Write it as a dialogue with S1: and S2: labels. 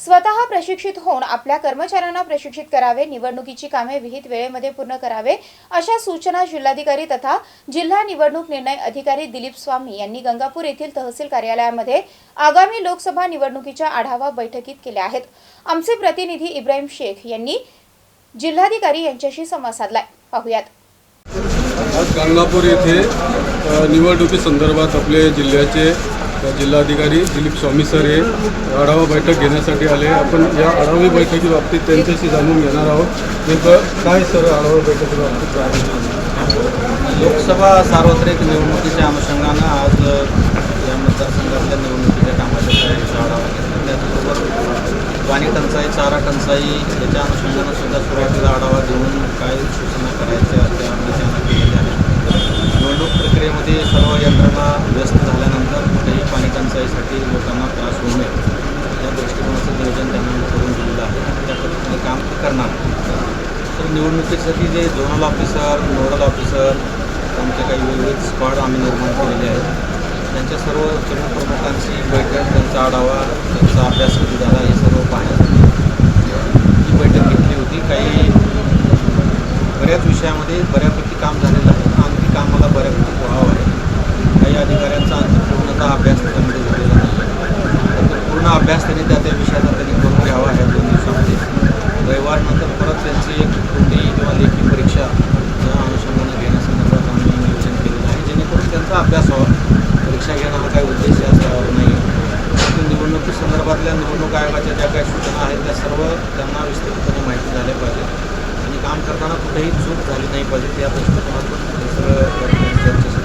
S1: स्वतः प्रशिक्षित होऊन आपल्या कर्मचाऱ्यांना प्रशिक्षित करावे निवडणुकीची कामे विहित वेळेमध्ये पूर्ण करावे अशा सूचना जिल्हाधिकारी तथा जिल्हा निवडणूक निर्णय अधिकारी दिलीप स्वामी यांनी गंगापूर येथील तहसील कार्यालयामध्ये आगामी लोकसभा निवडणुकीच्या आढावा बैठकीत केल्या आहेत. आमचे प्रतिनिधी इब्राहिम शेख यांनी जिल्हाधिकारी यांच्याशी संवाद साधलाय. पाहुयात.
S2: आज गंगापूर येथे निवडणुकीसंदर्भात आपले जिल्ह्याचे जिल्हाधिकारी दिलीप स्वामी सर हे आढावा बैठक घेण्यासाठी आले. आपण या आढावा बैठकीबाबतीत त्यांच्याशी जाणून घेणार आहोत. नेमकं काय सर आढावा बैठकीबाबतीत बाबतीत
S3: लोकसभा सार्वत्रिक निवडणुकीच्या अनुषंगानं आज या मतदारसंघातल्या निवडणुकीच्या कामाच्या तयारीचा आढावा घेतला. त्याचबरोबर पाणी टंचाई चारा टंचाई याच्या अनुषंगानं सुद्धा सुरुवातीला आढावा घेऊन काय सूचना करायच्या त्या आम्ही त्यांना केलेल्या आहेत निवडणूक प्रक्रियेमध्ये सर्व यंत्रणा व्यस्त झाल्यानंतर कुठेही पाणी टंचाईसाठी लोकांना त्रास होऊ नये या दृष्टिकोनाचं नियोजन त्यांना मी करून दिलेलं आहे आणि त्या पद्धतीने काम ते करणार? तर निवडणुकीसाठी जे झोनल ऑफिसर नोडल ऑफिसर आमचे काही वेगवेगळे स्क्वॉड आम्ही निर्माण केलेले आहेत. त्यांच्या सर्व जिल्हा प्रमुखांची बैठक त्यांचा आढावा त्यांचा अभ्यास किती झाला हे सर्व पाहण्यासाठी ही बैठक घेतली होती. काही बऱ्याच विषयामध्ये बऱ्यापैकी काम झालेलं आहे. आणखी कामाला बऱ्यापैकी व्हावं आहे. काही अधिकाऱ्यांचा आणखी पूर्णतः अभ्यास त्याच्यामध्ये झालेला नाही. तर पूर्ण अभ्यास त्यांनी त्या त्या विषयाचा जेणेकरून अभ्यास व्हावा. परीक्षा घेणं हा काही उद्देश असावा नाही. परंतु निवडणुकी संदर्भातल्या निवडणूक आयोगाच्या ज्या काही सूचना आहेत त्या सर्व त्यांना विस्तृतपणे माहिती झाल्या पाहिजे. आणि काम करताना कुठेही चूक झाली नाही पाहिजे त्या दृष्टिकोनातून हे सगळं चर्चेसाठी